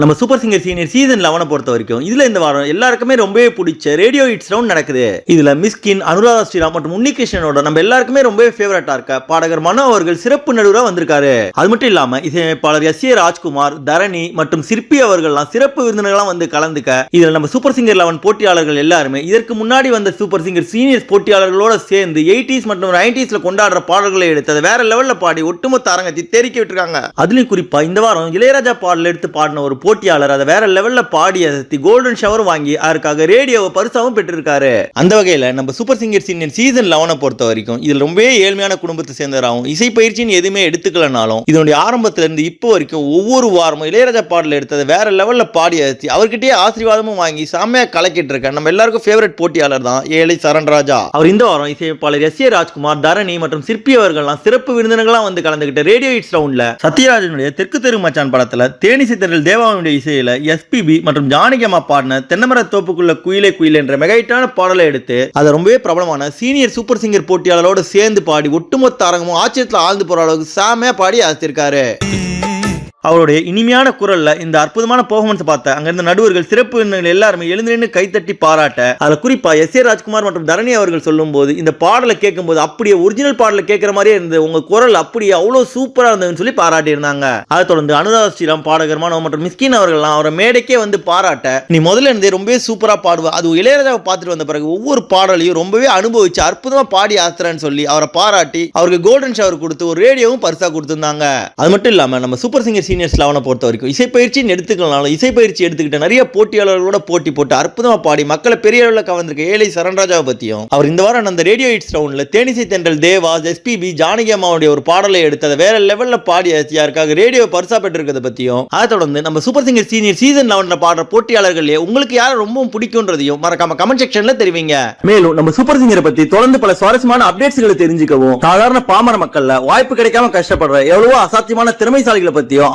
நம்ம super singer senior season லெவனை பொறுத்த வரைக்கும் இதுல இந்த வாரம் எல்லாருக்குமே ரொம்பவே பிடிச்ச ரேடியோ ஹிட்ஸ் ரவுண்ட் நடக்குது. இதுல மிஸ்கின் அனுராதா ஸ்ரீராம் மற்றும் உன்னிகிருஷ்ணனோட நம்ம எல்லாருக்குமே ரொம்பவே ஃபேவரட்டா இருக்க பாடகர் மனோ அவர்கள் சிறப்பு நடுவராக வந்திருக்காரு. அது மட்டும் இல்லாம இசையமைப்பாளர் எஸ் ஏ ராஜ்குமார் தரணி மற்றும் சிற்பி அவர்கள்லாம் சிறப்பு விருந்தினர்களாம் வந்து கலந்துக்க இதுல நம்ம சூப்பர் சிங்கர் லெவன் போட்டியாளர்கள் எல்லாருமே இதற்கு முன்னாடி வந்த சூப்பர் சிங்கர் சீனியர்ஸ் போட்டியாளர்களோட சேர்ந்து எயிட்டிஸ் மற்றும் நைன்டிஸ்ல கொண்டாடுற பாடல்களை எடுத்து அதை வேற லெவல்ல பாடி ஒட்டுமொத்த அரங்கத்தை தெரிக்க விட்டுருக்காங்க. அதுலயும் குறிப்பா இந்த வாரம் இளையராஜா பாடல் எடுத்து பாடின ஒரு போட்டியாளர் அதை வேற லெவல்ல பாடி அதை கோல்டன் ஷவர் வாங்கி அதற்காக ரேடியோவை பரிசாவும் பெற்றிருக்காரு. அந்த வகையில நம்ம சூப்பர் சிங்கர் சீனியர் சீசன் லெவனை பொறுத்த வரைக்கும் இதுல ரொம்பவே ஏழ்மையான குடும்பத்தை சேர்ந்தவராகவும் இசை பயிற்சின்னு எதுவுமே எடுத்துக்கலனாலும் இதனுடைய ஆரம்பத்துல இருந்து இப்போ வரைக்கும் ஒவ்வொரு வாரமும் இளையராஜா பாடல் எடுத்ததை வேற லெவல்ல பாடி அழைச்சி அவர்கிட்டயே ஆசீர்வாதமும் வாங்கி செம்மையா கலக்கிட்டு இருக்க நம்ம எல்லாருக்கும் ஃபேவரட் போட்டியாளர் தான் ஏழை சரண்ராஜா அவர் இந்த வாரம் இசையமைப்பாளர் எஸ் ஏ ராஜ்குமார் தரணி மற்றும் சிற்பி அவர்கள்லாம் சிறப்பு விருந்தினர்களாம் வந்து கலந்துகிட்ட ரேடியோ இட்ஸ் ரவுண்ட்ல சத்யராஜனுடைய தெற்கு தெரு மச்சான் படத்துல தேனிசை தேவாவின் தேவாவுடைய இசையில எஸ்பிபி மற்றும் ஜானகியம்மா பாடின தென்னமர தோப்புக்குள்ள குயிலே குயில் என்ற மெகைட்டான பாடலை எடுத்து அதை ரொம்பவே பிரபலமான சீனியர் சூப்பர் சிங்கர் போட்டியாளரோட சேர்ந்து பாடி ஒட்டுமொத்த அரங்கமும் ஆச்சரியத்தில் ஆழ்ந்து போற அளவுக்கு சாமையா பாடி அழைச்சிருக்காரு அவருடைய இனிமையான குரலில் இந்த அற்புதமான பெர்ஃபார்மன்ஸ் பார்த்த அங்கிருந்த நடுவர்கள் சிறப்பு விருந்தினர்கள் எல்லாருமே எழுந்து நின்று கைத்தட்டி பாராட்ட அதில் குறிப்பா எஸ் ஏ ராஜ்குமார் மற்றும் தரணி அவர்கள் சொல்லும்போது இந்த பாடலை கேட்கும்போது அப்படியே ஒரிஜினல் பாடலை கேட்குற மாதிரியே இருந்தது. உங்கள் குரல் அப்படியே அவ்வளோ சூப்பராக இருந்ததுன்னு சொல்லி பாராட்டி இருந்தாங்க அதை தொடர்ந்து அனுராதா ஸ்ரீராம் பாடகர் மற்றும் மிஸ்கின் அவர்கள்லாம் அவரை மேடைக்கே வந்து பாராட்ட நீ முதல்ல இருந்தே ரொம்பவே சூப்பராக பாடுவ அது இளையராஜாவை பார்த்துட்டு வந்த பிறகு ஒவ்வொரு பாடலையும் ரொம்பவே அனுபவிச்சு அற்புதமாக பாடி ஆத்துறேன்னு சொல்லி அவரை பாராட்டி அவருக்கு கோல்டன் ஷவர் கொடுத்து ஒரு ரேடியோவும் பரிசாக கொடுத்துருந்தாங்க. அது மட்டும் இல்லாமல் நம்ம சூப்பர் சிங்கர் சீனியர்ஸ் லெவனை பொறுத்த வரைக்கும் இசைப்பயிற்சின்னு எடுத்துக்கலனாலும் இசைப்பயிற்சி எடுத்துக்கிட்ட நிறைய போட்டியாளர்களோட போட்டி போட்டு அற்புதமாக பாடி மக்களை பெரிய அளவில் கவர்ந்திருக்க ஏழை சரண்ராஜாவை பற்றியும் அவர் இந்த வாரம் அந்த ரேடியோ ஹிட்ஸ் ரவுண்டில் தேனிசை தென்றல் தேவாஸ் எஸ்பிபி ஜானகி அம்மாவுடைய ஒரு பாடலை எடுத்து அதை வேற லெவலில் பாடி யாருக்காக ரேடியோ பரிசா பெற்றிருக்கிறத பற்றியும் அதை தொடர்ந்து நம்ம சூப்பர் சிங்கர் சீனியர் சீசன் லெவனில் பாடுற போட்டியாளர்களே உங்களுக்கு யாரை ரொம்பவும் பிடிக்கும்ன்றதையும் மறக்காம கமெண்ட் செக்ஷன்ல தெரிவிங்க. மேலும் நம்ம சூப்பர் சிங்கரை பற்றி தொடர்ந்து பல சுவாரஸ்யமான அப்டேட்ஸ்களை தெரிஞ்சுக்கவும் சாதாரண பாமர மக்கள்ல வாய்ப்பு கிடைக்காம கஷ்டப்படுற எவ்வளவோ அசாத்தியமான திறமைசாலிகளை பத்தியும்